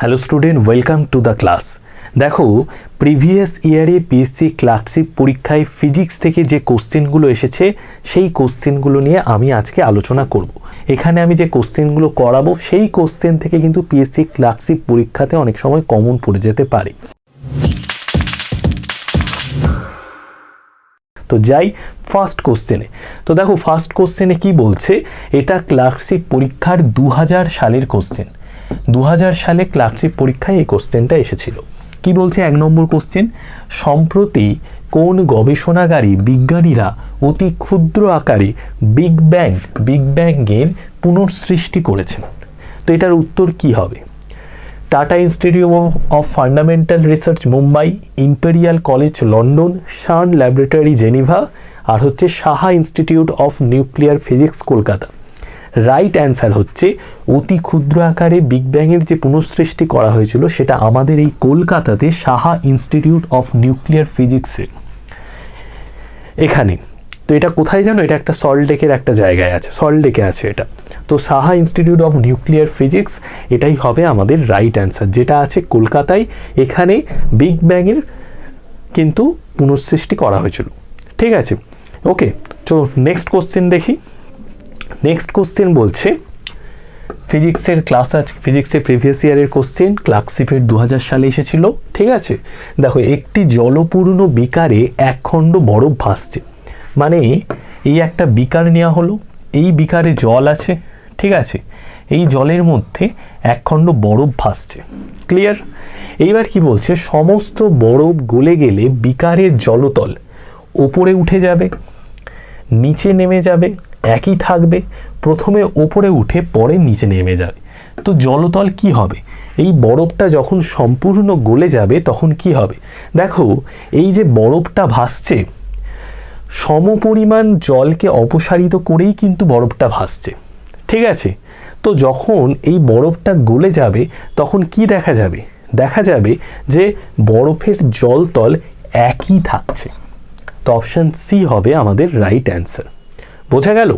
Hello student welcome to the class দেখো previous ইয়ারে PSC clerkship পরীক্ষায় ফিজিক্স থেকে যে কোশ্চেনগুলো এসেছে, সেই কোশ্চেনগুলো নিয়ে আমি আজকে আলোচনা করব। এখানে আমি যে কোশ্চেনগুলো করাবো, সেই কোশ্চেন থেকে কিন্তু পিএসসি ক্লার্কশিপ পরীক্ষাতে অনেক সময় কমন পড়ে যেতে পারে। তো যাই ফার্স্ট কোশ্চেনে তো দেখো ফার্স্ট কোশ্চেনে কি বলছে? এটা ক্লার্কশিপ পরীক্ষার দু হাজার সালের কোশ্চেন দু হাজার সালে ক্লার্কশিপ পরীক্ষায় এই কোশ্চেনটা এসেছিল। কি বলছে এক নম্বর কোশ্চেন? সম্প্রতি কোন গবেষণাগারী বিজ্ঞানীরা অতি ক্ষুদ্র আকারে বিগ ব্যাং, বিগ ব্যাংয়ের পুনঃসৃষ্টি করেছেন? তো এটার উত্তর কি হবে? Tata Institute of Fundamental Research, Mumbai, Imperial College, London CERN laboratory, Geneva, আর হচ্ছে Saha Institute of Nuclear Physics, Kolkata. Right answer হচ্ছে, অতি ক্ষুদ্র আকারে বিগ ব্যাংয়ের যে পুনঃসৃষ্টি করা হয়েছিল সেটা আমাদের এই কলকাতাতে সাহা ইনস্টিটিউট অফ নিউক্লিয়ার ফিজিক্সে। এখানে, তো এটা কোথায় জানো? এটা একটা সল্টলেকের একটা জায়গায় আছে সল্টলেকে আছে এটা। তো Saha Institute of Nuclear Physics, এটাই হবে আমাদের রাইট অ্যান্সার, যেটা আছে কলকাতায় এখানে বিগ ব্যাংয়ের কিন্তু পুনঃসৃষ্টি করা হয়েছিল। ঠিক আছে? ওকে তো নেক্সট কোশ্চেন দেখি। নেক্সট কোশ্চেন বলছে ফিজিক্সের ক্লাস আছে ফিজিক্সের প্রিভিয়াস ইয়ারের কোশ্চেন ক্লার্কশিপের দু সালে এসেছিল, ঠিক আছে? দেখো, একটি জলপূর্ণ বিকারে এক খণ্ড বরফ ভাসছে। মানে এই একটা বিকার নেওয়া হলো, এই বিকারে জল আছে, ঠিক আছে? এই জলের মধ্যে এক খণ্ড বরফ ভাসছে। ক্লিয়ার এইবার কি বলছে, সমস্ত বরফ গলে গেলে বিকারের জলতল ওপরে উঠে যাবে, নিচে নেমে যাবে একই থাকবে। প্রথমে ওপরে উঠে পরে নিচে নেমে যাবে। তো জলতল কি হবে? এই বরফটা যখন সম্পূর্ণ গলে যাবে, তখন কি হবে? দেখো, এই যে বরফটা ভাসছে, সমপরিমাণ জলকে অপসারিত করেই কিন্তু বরফটা ভাসছে। ঠিক আছে? তো যখন এই বরফটা গলে যাবে, তখন কি দেখা যাবে? দেখা যাবে যে বরফের জলতল একই থাকছে। তো অপশান সি হবে আমাদের রাইট অ্যান্সার বোঝা গেল,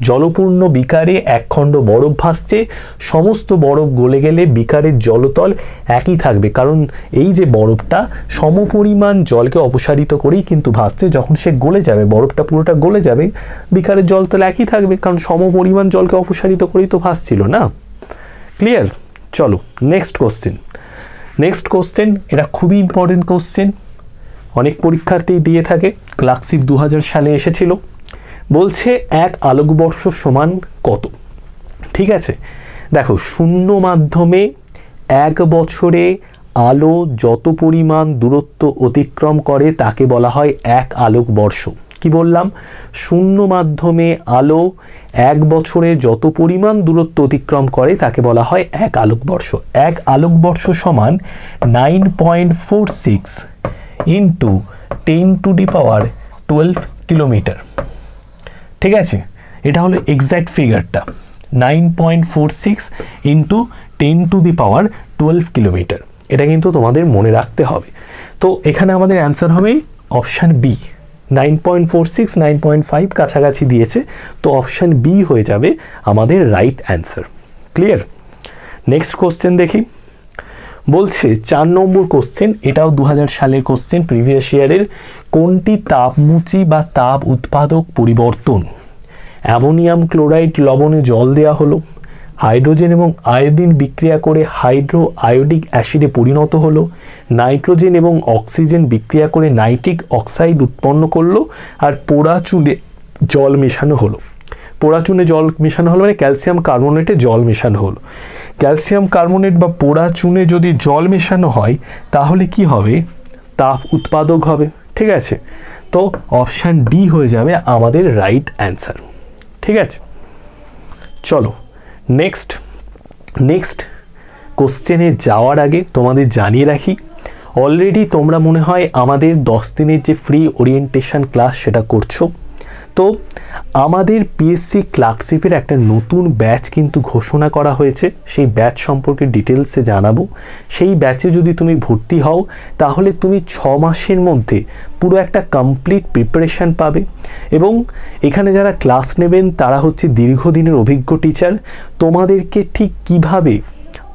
জলপূর্ণ বিকারে একখণ্ড বরফ ভাসছে, সমস্ত বরফ গলে গেলে বিকারের জলতল একই থাকবে। কারণ এই যে বরফটা, সমপরিমাণ জলকে অপসারিত করেই কিন্তু ভাসছে। যখন সে গলে যাবে, বরফটা পুরোটা গলে যাবে, বিকারের জলতল একই থাকবে। কারণ সমপরিমাণ জলকে অপসারিত করেই তো ভাসছিল, না? ক্লিয়ার চলো নেক্সট কোশ্চেন নেক্সট কোশ্চেন এটা খুবই ইম্পর্টেন্ট কোশ্চেন অনেক পরীক্ষার্থী দিয়ে থাকে। ক্লার্কশিপ দু সালে এসেছিল। বলছে এক আলোকবর্ষ সমান কত? ঠিক আছে? দেখো, শূন্য মাধ্যমে এক বছরে আলো যত পরিমাণ দূরত্ব অতিক্রম করে তাকে বলা হয় এক আলোকবর্ষ। কি বললাম? শূন্য মাধ্যমে আলো এক বছরে যত পরিমাণ দূরত্ব অতিক্রম করে তাকে বলা হয় এক আলোকবর্ষ। এক আলোকবর্ষ সমান nine point four six into ten to the power twelve kilometre. ঠিক আছে? এটা হলো exact ফিগারটা nine point four six into ten to the power twelve kilometre এটা কিন্তু তোমাদের মনে রাখতে হবে। তো এখানে আমাদের অ্যান্সার হবে option B nine point four six nine point five কাছাকাছি দিয়েছে, তো অপশান বি হয়ে যাবে আমাদের right answer clear next question দেখি। বলছে, চার নম্বর কোশ্চেন এটাও দু হাজার সালের কোশ্চেন প্রিভিয়াস ইয়ারের কোনটি তাপমুচি বা তাপ উৎপাদক পরিবর্তন? অ্যামোনিয়াম ক্লোরাইড লবণে জল দেওয়া হলো, হাইড্রোজেন এবং আয়োডিন বিক্রিয়া করে হাইড্রো আয়োডিক অ্যাসিডে পরিণত হলো, নাইট্রোজেন এবং অক্সিজেন বিক্রিয়া করে নাইট্রিক অক্সাইড উৎপন্ন করল, আর পোড়া চুলে জল মেশানো হলো। পোড়া চুনে জল মেশানো হলো মানে ক্যালসিয়াম কার্বোনেটে জল মেশানো হলো। ক্যালসিয়াম কার্বনেট বা পোড়া চুনে যদি জল মেশানো হয়, তাহলে কি হবে? তাপ উৎপাদক হবে, ঠিক আছে? তো অপশান ডি হয়ে যাবে আমাদের রাইট অ্যান্সার, ঠিক আছে? চলো, নেক্সট নেক্সট কোশ্চেনে যাওয়ার আগে তোমাদের জানিয়ে রাখি, অলরেডি তোমরা মনে হয় আমাদের দশ দিনের যে ফ্রি ওরিয়েন্টেশন ক্লাস সেটা করছ। তো আমাদের পিএসসি ক্লার্কশিপের একটা নতুন ব্যাচ কিন্তু ঘোষণা করা হয়েছে। সেই ব্যাচ সম্পর্কে ডিটেলসে জানাব। সেই ব্যাচে যদি তুমি ভর্তি হও, তাহলে তুমি ছ মাসের মধ্যে পুরো একটা কমপ্লিট প্রিপারেশান পাবে। এবং এখানে যারা ক্লাস নেবেন, তারা হচ্ছে দীর্ঘদিনের অভিজ্ঞ টিচার তোমাদেরকে ঠিক কীভাবে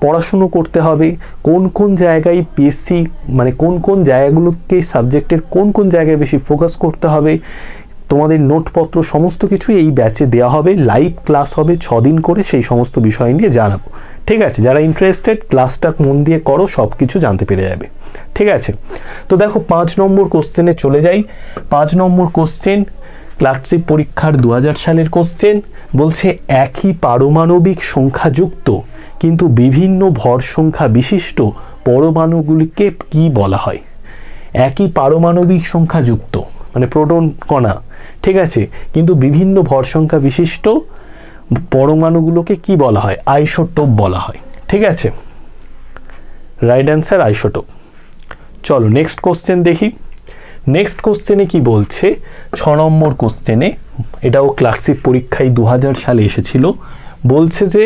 পড়াশুনো করতে হবে, কোন কোন জায়গায় পিএসসি মানে কোন কোন জায়গাগুলোকে সাবজেক্টের কোন কোন জায়গায় বেশি ফোকাস করতে হবে তোমাদের নোটপত্র, সমস্ত কিছু এই ব্যাচে দেওয়া হবে। লাইভ ক্লাস হবে ছ দিন করে, সেই সমস্ত বিষয় নিয়ে জানাব। ঠিক আছে? যারা ইন্টারেস্টেড ক্লাসটা মন দিয়ে করো সব কিছু জানতে পেরে যাবে। ঠিক আছে? তো দেখো, পাঁচ নম্বর কোশ্চেনে চলে যাই। পাঁচ নম্বর কোশ্চেন ক্লার্কশিপ পরীক্ষার দু হাজার সালের কোশ্চেন বলছে একই পারমাণবিক সংখ্যাযুক্ত কিন্তু বিভিন্ন ভর সংখ্যা বিশিষ্ট পরমাণুগুলিকে কি বলা হয়? একই পারমাণবিক সংখ্যাযুক্ত মানে প্রোটন কণা ঠিক আছে, কিন্তু বিভিন্ন ভর সংখ্যা বিশিষ্ট পরমাণুগুলোকে কি বলা হয়? আইসোটোপ বলা হয়। ঠিক আছে? Right answer isotope. চলো নেক্সট কোশ্চেন দেখি। নেক্সট কোশ্চেনে কি বলছে? ছ নম্বর কোশ্চেনে এটাও ক্লার্কশিপ পরীক্ষায় দু হাজার সালে এসেছিল। বলছে যে,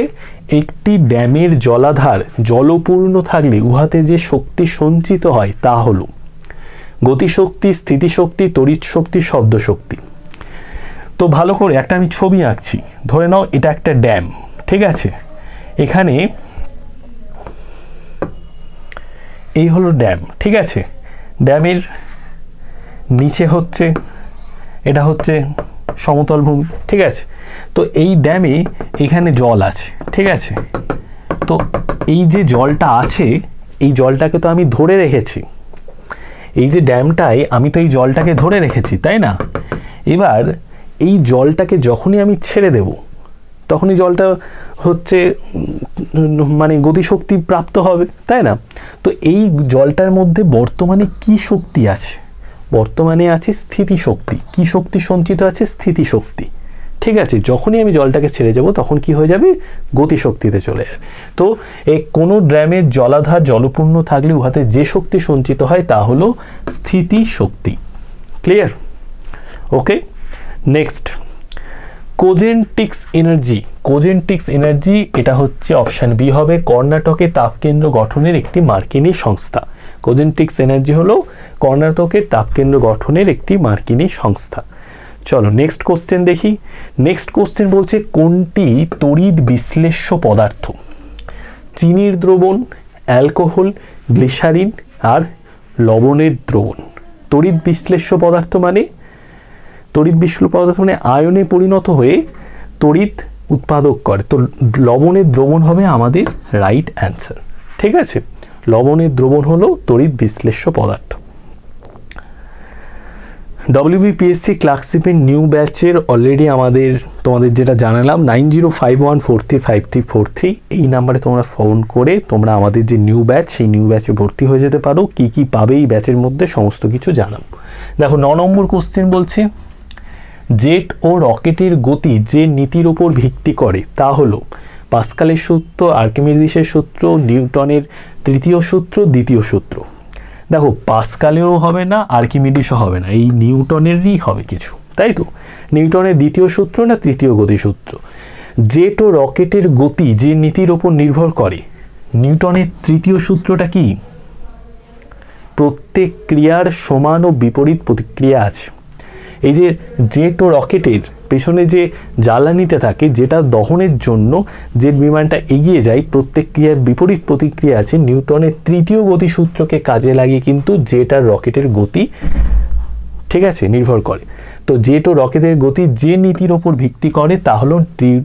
একটি ড্যামের জলাধার জলপূর্ণ থাকলে উহাতে যে শক্তি সঞ্চিত হয় তা হলো গতিশক্তি, স্থিতিশক্তি তড়িৎ শক্তি শব্দ শক্তি তো ভালো করে একটা আমি ছবি আঁকছি। ধরে নাও এটা একটা ড্যাম, ঠিক আছে? এখানে এই হলো ড্যাম, ঠিক আছে? ড্যামের নিচে হচ্ছে, এটা হচ্ছে সমতল ভূমি, ঠিক আছে? তো এই ড্যামে এখানে জল আছে, ঠিক আছে? তো এই যে জলটা আছে, এই জলটাকে তো আমি ধরে রেখেছি। এই যে ড্যামটায় আমি তো এই জলটাকে ধরে রেখেছি, তাই না? এবার এই জলটাকে যখনই আমি ছেড়ে দেব, তখনই জলটা হচ্ছে মানে গতিশক্তি প্রাপ্ত হবে, তাই না? তো এই জলটার মধ্যে বর্তমানে কি শক্তি আছে? বর্তমানে আছে স্থিতিশক্তি কি শক্তি সঞ্চিত আছে? স্থিতিশক্তি ঠিক আছে, যখনই আমি জলটাকে ছেড়ে যাব তখন কি হয়ে যাবে? গতিশক্তিতে চলে যাবে। তো এই কোনো ড্র্যামের জলাধার জলপূর্ণ থাকলে উহাতে যে শক্তি সঞ্চিত হয় তা হলো স্থিতি শক্তি। ক্লিয়ার? ওকে? নেক্সট কোজেন্টিক্স এনার্জি কোজেন্টিক্স এনার্জি এটা হচ্ছে অপশান বি হবে। কর্ণাটকে তাপকেন্দ্র গঠনের একটি মার্কিনী সংস্থা। কোজেন্টিক্স এনার্জি হলো কর্ণাটকের তাপকেন্দ্র গঠনের একটি মার্কিনী সংস্থা। চলো নেক্সট কোশ্চেন দেখি। নেক্সট কোশ্চেন বলছে, কোনটি তড়িৎ বিশ্লেষ্য পদার্থ? চিনির দ্রবণ, অ্যালকোহল, গ্লিসারিন আর লবণের দ্রবণ। তড়িৎ বিশ্লেষ্য পদার্থ মানে? তড়িৎ বিশ্লেষ্য পদার্থ মানে আয়নে পরিণত হয়ে তড়িৎ উৎপাদক করে। তো লবণের দ্রবণ হবে আমাদের রাইট অ্যান্সার ঠিক আছে? লবণের দ্রবণ হলো তড়িৎ বিশ্লেষ্য পদার্থ। ডব্লিউবিপিএসসি ক্লার্কশিপের নিউ ব্যাচের অলরেডি আমাদের, তোমাদের যেটা জানালাম nine zero five one four three five three four three এই নাম্বারে তোমরা ফোন করে তোমরা আমাদের যে নিউ ব্যাচ সেই নিউ ব্যাচে ভর্তি হয়ে যেতে পারো। কি কি পাবে এই ব্যাচের মধ্যে সমস্ত কিছু জানাব। দেখো, ন নম্বর কোশ্চেন বলছে জেট ও রকেটের গতি যে নীতির ওপর ভিত্তি করে, তা হলো পাস্কালের সূত্র, আর্কিমিডিসের সূত্র, নিউটনের তৃতীয় সূত্র, দ্বিতীয় সূত্র। দেখো, পাস্কালেও হবে না, আর্কিমিডিসও হবে না, এই নিউটনেরই হবে কিছু, তাই তো? নিউটনের দ্বিতীয় সূত্র না তৃতীয় গতিসূত্র জেট ও রকেটের গতি যে নীতির ওপর নির্ভর করে, নিউটনের তৃতীয় সূত্রটা কি? প্রত্যেক ক্রিয়ার সমান ও বিপরীত প্রতিক্রিয়া আছে। এই যে জেট ও রকেটের পেছনে যে জ্বালানিটা থাকে, যেটা দহনের জন্য জেট বিমানটা এগিয়ে যায়, প্রত্যেক ক্রিয়ার বিপরীত প্রতিক্রিয়া আছে, নিউটনের তৃতীয় গতিসূত্রকে কাজে লাগিয়ে কিন্তু জেট আর রকেটের গতি, ঠিক আছে, নির্ভর করে। তো জেট ও রকেটের গতি যে নীতির ওপর ভিত্তি করে, তা হলো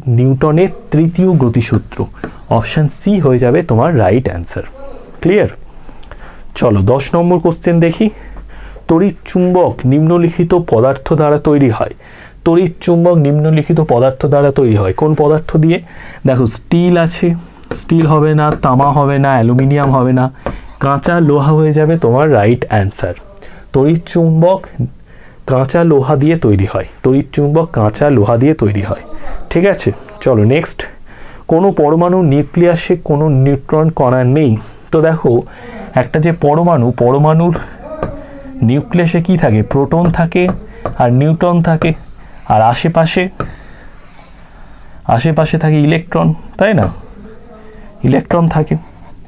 নিউটনের তৃতীয় গতিসূত্র। অপশান সি হয়ে যাবে তোমার রাইট অ্যান্সার। ক্লিয়ার? চলো, দশ নম্বর কোশ্চেন দেখি। তড়িৎ চুম্বক নিম্নলিখিত পদার্থ দ্বারা তৈরি হয়। তড়িৎ চুম্বক নিম্নলিখিত পদার্থ দ্বারা তৈরি হয়। কোন পদার্থ দিয়ে? দেখো, স্টিল আছে। স্টিল হবে না, তামা হবে না, অ্যালুমিনিয়াম হবে না। কাঁচা লোহা হয়ে যাবে তোমার রাইট অ্যান্সার। তড়িৎ চুম্বক কাঁচা লোহা দিয়ে তৈরি হয়। তড়িৎ চুম্বক কাঁচা লোহা দিয়ে তৈরি হয়। ঠিক আছে? চলো নেক্সট কোনো পরমাণু নিউক্লিয়াসে কোনো নিউট্রন কণা নেই। তো দেখো, একটা যে পরমাণু, পরমাণুর নিউক্লিয়াসে কি থাকে? প্রোটন থাকে আর নিউট্রন থাকে। আর আশেপাশে আশেপাশে থাকে ইলেকট্রন, তাই না? ইলেকট্রন থাকে।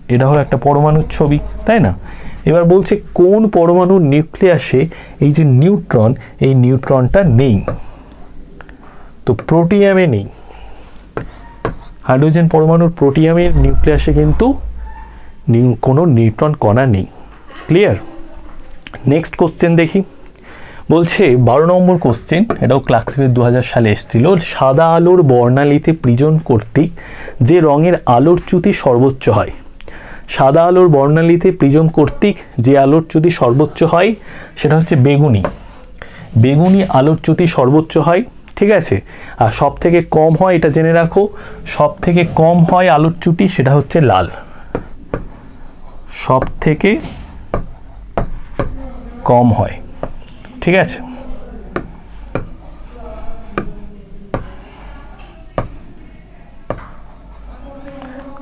এটা হলো একটা পরমাণুর ছবি, তাই না? এবার বলছে কোন পরমাণুর নিউক্লিয়াসে এই যে নিউট্রন, এই নিউট্রনটা নেই। তো প্রোটিয়ামে নেই। হাইড্রোজেন পরমাণুর প্রোটিয়ামের নিউক্লিয়াসে কিন্তু কোনো নিউট্রন কণা নেই। ক্লিয়ার? নেক্সট কোশ্চেন দেখি। বলছে, বারো নম্বর কোশ্চেন এটাও ক্লাসিফের দু হাজার সালে এসেছিল। সাদা আলোর বর্ণালীতে প্রিজন কর্তৃক যে রঙের আলোর চ্যুতি সর্বোচ্চ হয়, সাদা আলোর বর্ণালীতে প্রিজম কর্তৃক যে আলোর চ্যুতি সর্বোচ্চ হয়, সেটা হচ্ছে বেগুনি। বেগুনি আলোর চ্যুতি সর্বোচ্চ হয়, ঠিক আছে? আর সব থেকে কম হয়, এটা জেনে রাখো সব থেকে কম হয় আলোর চ্যুতি, সেটা হচ্ছে লাল। সব থেকে কম হয়। ঠিক আছে?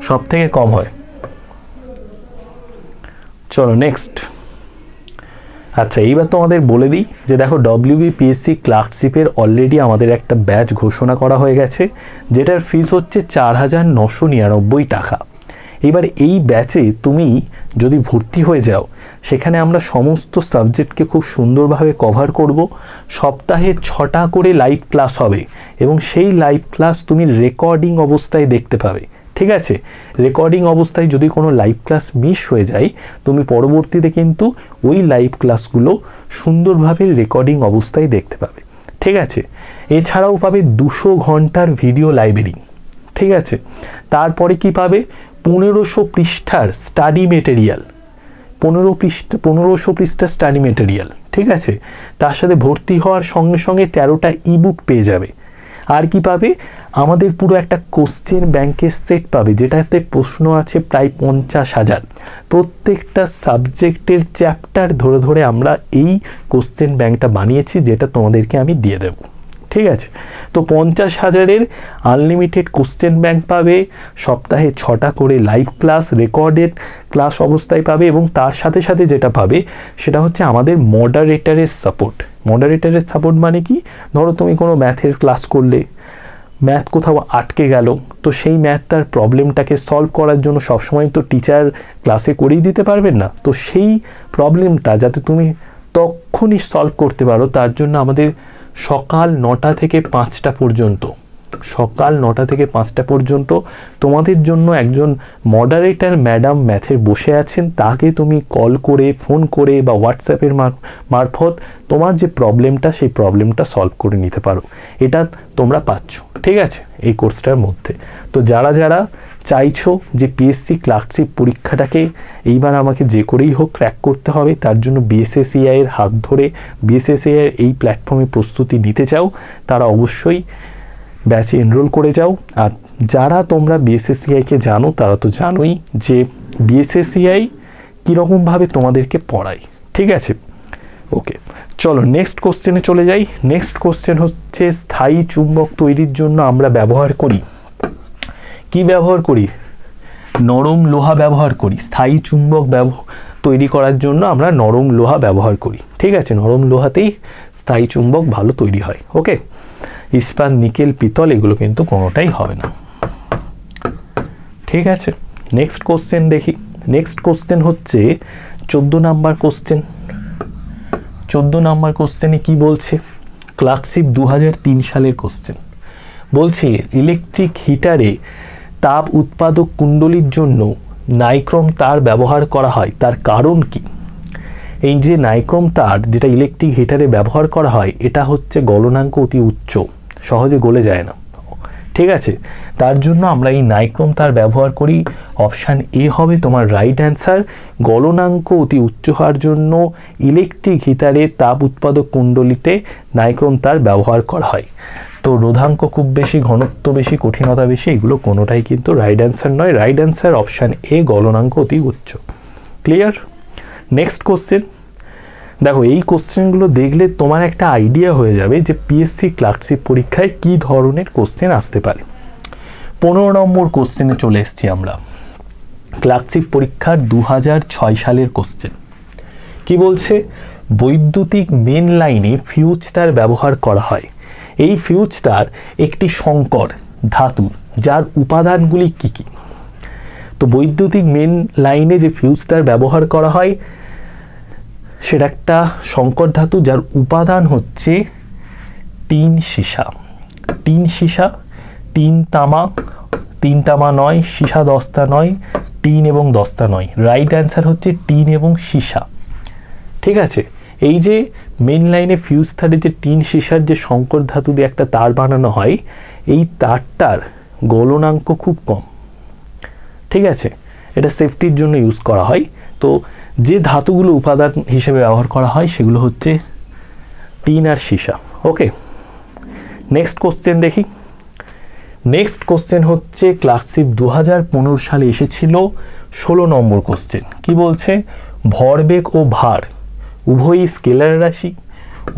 সব থেকে কম হয়। চলো নেক্সট আচ্ছা এইবার তোমাদের বলে দিই যে দেখো ডব্লিউবিপিএসসি ক্লার্কশিপের অলরেডি আমাদের একটা ব্যাচ ঘোষণা করা হয়ে গেছে, যেটার ফিস হচ্ছে চার হাজার নশো নিরানব্বই টাকা। এবার এই ব্যাচে তুমি যদি ভর্তি হয়ে যাও, সেখানে আমরা সমস্ত সাবজেক্টকে খুব সুন্দরভাবে কভার করব। সপ্তাহে ছটা করে লাইভ ক্লাস হবে এবং সেই লাইভ ক্লাস তুমি রেকর্ডিং অবস্থায় দেখতে পাবে। ঠিক আছে? রেকর্ডিং অবস্থায় যদি কোনো লাইভ ক্লাস মিস হয়ে যায়, তুমি পরবর্তীতে কিন্তু ওই লাইভ ক্লাসগুলো সুন্দরভাবে রেকর্ডিং অবস্থায় দেখতে পাবে। ঠিক আছে? এছাড়াও পাবে দুশো ঘণ্টার ভিডিও লাইব্রেরি ঠিক আছে? তারপরে কি পাবে? পনেরোশো পৃষ্ঠার স্টাডি মেটেরিয়াল পনেরো পৃষ্ঠা, পনেরোশো পৃষ্ঠার স্টাডি মেটেরিয়াল ঠিক আছে? তার সাথে ভর্তি হওয়ার সঙ্গে সঙ্গে তেরোটা ইবুক পেয়ে যাবে। আর কি পাবে? আমাদের পুরো একটা কোশ্চেন ব্যাংকের সেট পাবে, যেটাতে প্রশ্ন আছে প্রায় পঞ্চাশ হাজার। প্রত্যেকটা সাবজেক্টের চ্যাপ্টার ধরে ধরে আমরা এই কোশ্চেন ব্যাংকটা বানিয়েছি, যেটা তোমাদেরকে আমি দিয়ে দেবো। ঠিক আছে? তো পঞ্চাশ হাজারের আনলিমিটেড কোশ্চেন ব্যাংক পাবে, সপ্তাহে ছটা করে লাইভ ক্লাস রেকর্ডেড ক্লাস অবস্থায় পাবে এবং তার সাথে সাথে যেটা পাবে, সেটা হচ্ছে আমাদের মডারেটারের সাপোর্ট মডারেটারের সাপোর্ট মানে কি? ধরো তুমি কোনো ম্যাথের ক্লাস করলে ম্যাথ কোথাও আটকে গেল, তো সেই ম্যাথটার প্রবলেমটাকে সলভ করার জন্য সবসময় তো টিচার ক্লাসে করেই দিতে পারবেন না। তো সেই প্রবলেমটা যাতে তুমি তখনই সলভ করতে পারো, তার জন্য আমাদের সকাল নটা থেকে পাঁচটা পর্যন্ত। সকাল নটা থেকে পাঁচটা পর্যন্ত তোমাদের জন্য একজন মডারেটার ম্যাডাম ম্যাথের বসে আছেন। তাকে তুমি কল করে ফোন করে বা হোয়াটসঅ্যাপের মারফত তোমার যে প্রবলেমটা সেই প্রবলেমটা সলভ করে নিতে পারো। এটা তোমরা পাচ্ছ। ঠিক আছে? এই কোর্সটার মধ্যে। তো যারা যারা চাইছো যে পিএসসি ক্লার্কশিপ পরীক্ষাটাকে এইবার আমাকে যে করেই হোক ক্র্যাক করতে হবে, তার জন্য বিএসএসিআই এর হাত ধরে বিএসএসিআই এই প্ল্যাটফর্মে প্রস্তুতি নিতে চাও, তারা অবশ্যই ব্যাচে এনরোল করে যাও। আর যারা তোমরা বিএসএসিআইকে জানো, তারা তো জানোই যে বিএসএসিআই কীরকমভাবে তোমাদেরকে পড়ায়। ঠিক আছে? ওকে চলো নেক্সট কোশ্চেনে চলে যাই। নেক্সট কোশ্চেন হচ্ছে স্থায়ী চুম্বক তৈরির জন্য আমরা ব্যবহার করি। কি ব্যবহার করি? নরম লোহা ব্যবহার করি। স্থায়ী চুম্বক তৈরি করার জন্য আমরা নরম লোহা ব্যবহার করি। ঠিক আছে, নরম লোহাতেই স্থায়ী চুম্বক ভালো তৈরি হয়। ওকে ইস্পাত, নিকেল, পিতল এগুলো কিন্তু কোনোটাই হবে না। ঠিক আছে নেক্সট কোশ্চেন দেখি। নেক্সট কোশ্চেন হচ্ছে, চোদ্দ নাম্বার কোশ্চেন চোদ্দ নাম্বার কোশ্চেনে কি বলছে? ক্লার্কশিপ দু হাজার তিন সালের কোশ্চেন বলছে ইলেকট্রিক হিটারে তাপ উৎপাদক কুণ্ডলীর জন্য নাইক্রোম তার ব্যবহার করা হয়। তার কারণ কি? এই যে নাইক্রোম তার, যেটা ইলেকট্রিক হিটারে ব্যবহার করা হয়, এটা হচ্ছে গলনাঙ্ক অতি উচ্চ। সহজে গলে যায় না। ঠিক আছে? তার জন্য আমরা এই নাইক্রোম তার ব্যবহার করি। অপশান এ হবে তোমার রাইট অ্যান্সার গলনাঙ্ক অতি উচ্চ হওয়ার জন্য ইলেকট্রিক হিটারে তাপ উৎপাদক কুণ্ডলিতে নাইক্রোম তার ব্যবহার করা হয়। তো রোধাঙ্ক খুব বেশি, ঘনত্ব বেশি, কঠিনতা বেশি, এগুলো কোনোটাই কিন্তু রাইট অ্যান্সার নয়। রাইট অ্যান্সার অপশান এ গলনাঙ্ক অতি উচ্চ। ক্লিয়ার নেক্সট কোশ্চেন দেখো, এই কোশ্চেনগুলো দেখলে তোমার একটা আইডিয়া হয়ে যাবে যে পিএসসি ক্লার্কশিপ পরীক্ষায় কী ধরনের কোশ্চেন আসতে পারে। পনেরো নম্বর কোশ্চেনে চলে এসেছি আমরা। ক্লার্কশিপ পরীক্ষার দু ছয় সালের কোশ্চেন কি বলছে? বৈদ্যুতিক মেন লাইনে ফিউজ তার ব্যবহার করা হয়। এই ফিউজ তার একটি সংকর, ধাতু, যার উপাদানগুলি কী কী? তো বৈদ্যুতিক মেন লাইনে যে ফিউজ তার ব্যবহার করা হয় সেটা একটা সংকর ধাতু যার উপাদান হচ্ছে টিন সীসা। টিন সীসা টিন তামা, তিন তামা নয়, সীসা দস্তা নয় টিন এবং দস্তা নয়। রাইট অ্যান্সার হচ্ছে টিন এবং সীসা। ঠিক আছে? এই যে মেন লাইনে ফিউজ থারে যে টিন সীসার যে সংকর ধাতু দিয়ে একটা তার বানানো হয়, এই তারটার গলনাঙ্ক খুব কম। ঠিক আছে? এটা সেফটির জন্য ইউজ করা হয়। তো যে ধাতুগুলো উপাদান হিসেবে ব্যবহার করা হয় সেগুলো হচ্ছে টিন আর সীসা। ওকে নেক্সট কোশ্চেন দেখি। নেক্সট কোশ্চেন হচ্ছে ক্লাসিপ দু হাজার সালে এসেছিল ষোলো নম্বর কোশ্চেন কি বলছে? ভরবেগ ও ভার, উভয়ই স্কেলার রাশি,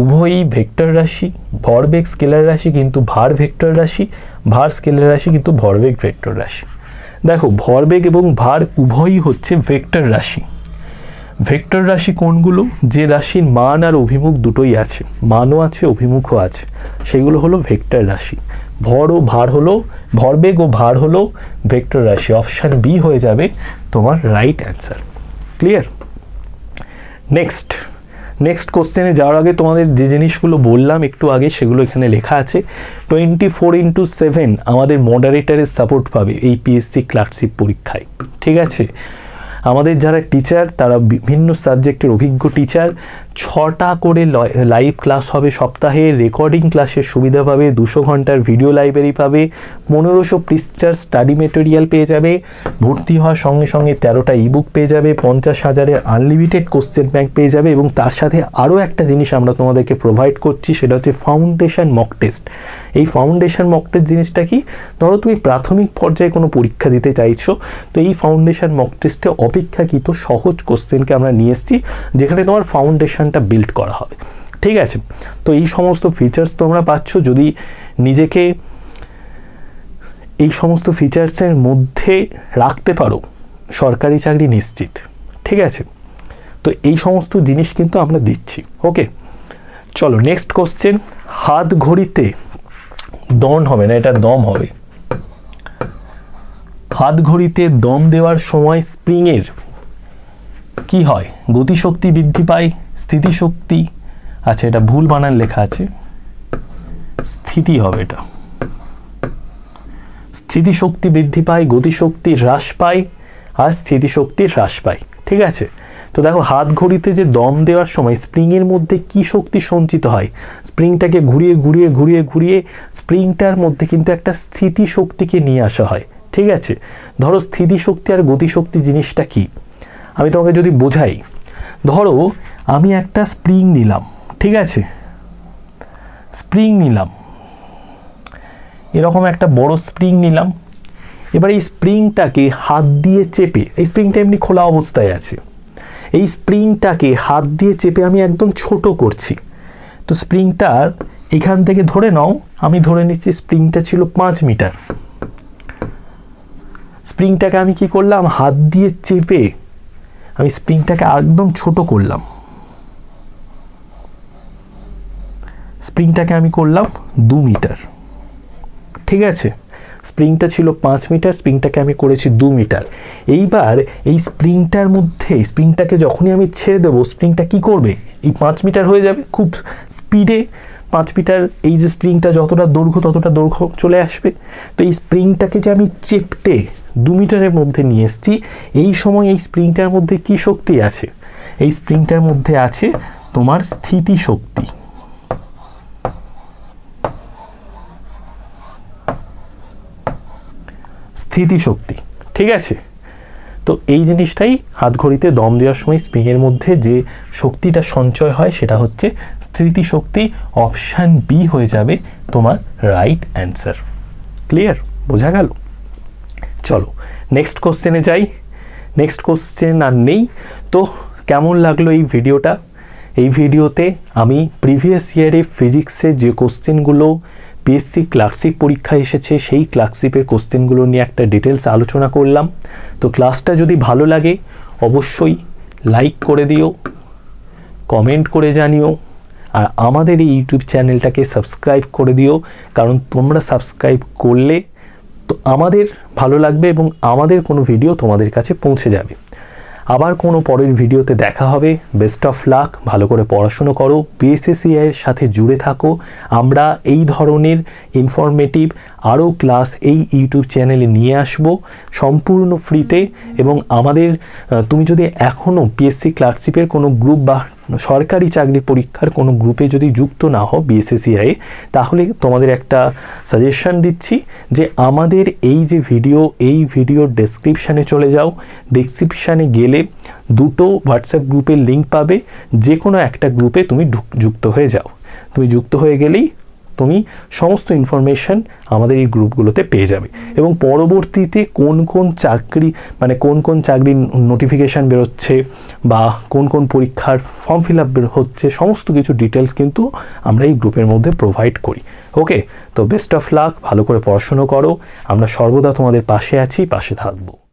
উভয়ই ভেক্টর রাশি। ভরবেগ স্কেলার রাশি কিন্তু ভার ভেক্টর রাশি, ভার স্কেলার রাশি কিন্তু ভরবেগ ভেক্টর রাশি। দেখো, ভরবেগ এবং ভার উভয়ই হচ্ছে ভেক্টর রাশি। ভেক্টর রাশি কোনগুলো? যে রাশির মান আর অভিমুখ দুটোই আছে। মানও আছে, অভিমুখও আছে। সেগুলো হলো ভেক্টর রাশি। ভর ও ভার হলো, ভরবেগ ও ভার হলো ভেক্টর রাশি। অপশান বি হয়ে যাবে তোমার right answer clear next next কোশ্চেনে যাওয়ার আগে তোমাদের যে জিনিসগুলো বললাম একটু আগে, সেগুলো এখানে লেখা আছে। টোয়েন্টি ফোর ইন্টু সেভেন আমাদের মডারেটারের সাপোর্ট পাবে এই পিএসসি ক্লার্কশিপ পরীক্ষায়। ঠিক আছে? আমাদের যারা টিচার তারা বিভিন্ন সাবজেক্টের অভিজ্ঞ টিচার ছটা করে লাইভ ক্লাস হবে সপ্তাহে রেকর্ডিং ক্লাসের সুবিধা পাবে, দুশো ঘণ্টার ভিডিও লাইব্রেরি পাবে, পনেরোশো পৃষ্ঠার স্টাডি মেটেরিয়াল পেয়ে যাবে, ভর্তি হওয়ার সঙ্গে সঙ্গে তেরোটা ইবুক পেয়ে যাবে, পঞ্চাশ হাজারের আনলিমিটেড কোশ্চেন ব্যাংক পেয়ে যাবে এবং তার সাথে আরও একটা জিনিস আমরা তোমাদেরকে প্রোভাইড করছি, সেটা হচ্ছে ফাউন্ডেশন মক টেস্ট এই ফাউন্ডেশন মক টেস্ট জিনিসটা কি? ধরো তুমি প্রাথমিক পর্যায়ে কোনো পরীক্ষা দিতে চাইছো, তো এই ফাউন্ডেশন মক টেস্টে অপেক্ষাকৃত সহজ কোশ্চেনকে আমরা নিয়ে এসেছি, যেখানে তোমার ফাউন্ডেশনটা বিল্ড করা হবে। ঠিক আছে? তো এই সমস্ত ফিচার্স তোমরা পাচ্ছ। যদি নিজেকে এই সমস্ত ফিচার্সের মধ্যে রাখতে পারো, সরকারি চাকরি নিশ্চিত। ঠিক আছে? তো এই সমস্ত জিনিস কিন্তু আমরা দিচ্ছি। ওকে? চলো নেক্সট কোশ্চেন হাত ঘড়িতে দন হবে না, এটা দম হবে। হাত ঘড়িতে দম দেওয়ার সময় স্প্রিংয়ের কি হয়? গতিশক্তি বৃদ্ধি পায়? স্থিতিশক্তি? আচ্ছা এটা ভুল বানান লেখা আছে। স্থিতি হবে এটা। স্থিতিশক্তি বৃদ্ধি পায়, গতিশক্তি হ্রাস পায়, আর স্থিতিশক্তি হ্রাস পায়। ঠিক আছে? তো দেখো হাত ঘড়িতে যে দম দেওয়ার সময় স্প্রিংয়ের মধ্যে কি শক্তি সঞ্চিত হয়? স্প্রিংটাকে ঘুরিয়ে ঘুরিয়ে ঘুরিয়ে ঘুরিয়ে স্প্রিংটার মধ্যে কিন্তু একটা স্থিতিশক্তিকে নিয়ে আসা হয়। ঠিক আছে? ধরো স্থিতিশক্তি আর গতিশক্তি জিনিসটা কি? আমি তোমাকে যদি বোঝাই, ধরো আমি একটা স্প্রিং নিলাম, ঠিক আছে? স্প্রিং নিলাম। এরকম একটা বড় স্প্রিং নিলাম। এবার এই স্প্রিংটাকে হাত দিয়ে চেপে, এই স্প্রিংটা এমনি খোলা অবস্থায় আছে। এই স্প্রিংটাকে হাত দিয়ে চেপে আমি একদম ছোট করছি। তো স্প্রিংটার এখান থেকে ধরে নাও, আমি ধরে নিচ্ছি স্প্রিংটা ছিল পাঁচ মিটার। স্প্রিংটাকে আমি কি করলাম? হাত দিয়ে চেপে আমি স্প্রিংটাকে একদম ছোট করলাম। স্প্রিংটাকে আমি করলাম দু মিটার। ঠিক আছে? স্প্রিংটা ছিল পাঁচ মিটার, স্প্রিংটাকে আমি করেছি দু মিটার। এইবার এই স্প্রিংটার মধ্যে, স্প্রিংটাকে যখনই আমি ছেড়ে দেবো, স্প্রিংটা কি করবে? এই পাঁচ মিটার হয়ে যাবে। খুব স্পিডে পাঁচ মিটার, এই যে স্প্রিংটা যতটা দৈর্ঘ্য, ততটা দৈর্ঘ্য চলে আসবে। তো এই স্প্রিংটাকে যে আমি চেপটে দু মিটারের মধ্যে নিয়ে এসছি। এই সময় এই স্প্রিংটার মধ্যে কি শক্তি আছে? এই স্প্রিংটার মধ্যে আছে তোমার স্থিতি শক্তি স্থিতিশক্তি, ঠিক আছে? তো এই জিনিসটাই হাতঘড়িতে দম দেওয়ার সময় স্প্রিংয়ের মধ্যে যে শক্তিটা সঞ্চয় হয় সেটা হচ্ছে স্মৃতিশক্তি অপশান বি হয়ে যাবে তোমার রাইট অ্যান্সার। ক্লিয়ার? বোঝা গেল? চলো নেক্সট কোশ্চেনে যাই। নেক্সট কোশ্চেন আর নেই। তো, কেমন লাগল এই ভিডিওটা? এই ভিডিওতে আমি প্রিভিয়াস ইয়ারে ফিজিক্সে যে কোশ্চেনগুলো পিএসসি ক্লার্কশিপ পরীক্ষা এসেছে, সেই ক্লার্কশিপের কোশ্চেনগুলো নিয়ে একটা ডিটেলস আলোচনা করলাম। তো ক্লাসটা যদি ভালো লাগে, অবশ্যই লাইক করে দিও কমেন্ট করে জানিও, আর আমাদের এই ইউটিউব চ্যানেলটাকে সাবস্ক্রাইব করে দিও, কারণ তোমরা সাবস্ক্রাইব করলে তো আমাদের ভালো লাগবে এবং আমাদের কোনো ভিডিও তোমাদের কাছে পৌঁছে যাবে। আবার কোনো পরের ভিডিওতে দেখা হবে। বেস্ট অফ লাক ভালো করে পড়াশুনো করো বিএসএসিআই এর সাথে জুড়ে থাকো। আমরা এই ধরনের ইনফরমেটিভ আরও ক্লাস এই ইউটিউব চ্যানেলে নিয়ে আসব সম্পূর্ণ ফ্রিতে এবং আমাদের তুমি যদি এখনও পিএসসি ক্লার্কশিপের কোনো গ্রুপ বা সরকারি চাকরি পরীক্ষার কোনো গ্রুপে যদি যুক্ত না হও বিএসএসিআই তাহলে তোমাদের একটা সাজেশন দিচ্ছি যে আমাদের এই যে ভিডিও এই ভিডিওর ডেসক্রিপশানে চলে যাও। ডেসক্রিপশানে গেলে দুটো হোয়াটসঅ্যাপ গ্রুপের লিঙ্ক পাবে। যে কোনো একটা গ্রুপে তুমি যুক্ত হয়ে যাও। তুমি যুক্ত হয়ে গেলেই তুমি সমস্ত ইনফরমেশন আমাদের এই গ্রুপগুলোতে পেয়ে যাবে। এবং পরবর্তীতে কোন কোন চাকরি মানে কোন কোন চাকরির নোটিফিকেশান বেরোচ্ছে বা কোন কোন পরীক্ষার ফর্ম ফিল আপ হচ্ছে, সমস্ত কিছু ডিটেলস কিন্তু আমরা এই গ্রুপের মধ্যে প্রোভাইড করি। ওকে তো বেস্ট অফ লাক ভালো করে পড়াশুনো করো। আমরা সর্বদা তোমাদের পাশে আছি, পাশে থাকব।